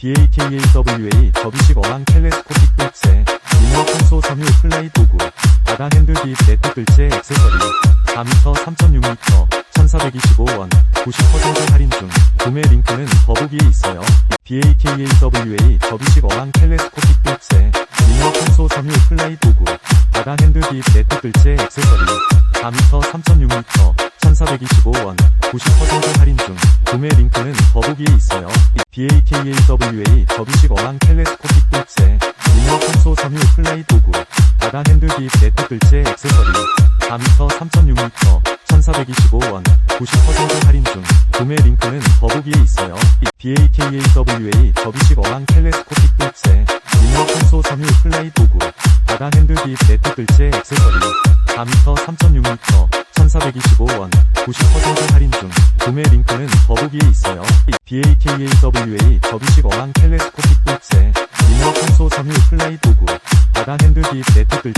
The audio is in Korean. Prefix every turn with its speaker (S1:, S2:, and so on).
S1: BAKAWA 접이식 어항 텔레스코픽 뜰채 미너 청소 섬유 플라이 도구 바다 핸들 딥 네트 뜰채 액세서리 4m 3.6m 1425원 90% 할인 중 구매 링크는 더보기에 있어요. BAKAWA 접이식 어항 텔레스코픽 뜰채 미너 청소 섬유 플라이 도구 바다 핸들 딥 네트 뜰채 액세서리 4m 3.6m 1425원 90% 할인 중 구매 링크는 더보기에 있어요. BAKAWA 접이식 어항 텔레스코픽 뜰채 미너 청소 섬유 플라이 도구 바다 딥 네트 뜰채 액세서리 4m 3.6m 1425원 90% 할인 중 구매 링크는 더보기에 있어요. BAKAWA 접이식 어항 텔레스코픽 뜰채 미너 청소 섬유 플라이 도구 바다 딥 네트 뜰채 액세서리 4m 3.6m 1425원 90% 할인 중 구매 링크는 더보기에 있어요. BAKAWA 접이식 어항 텔레스코픽 뜰채 미너 청소 섬유 플라이 도구 바다 딥 네트 뜰채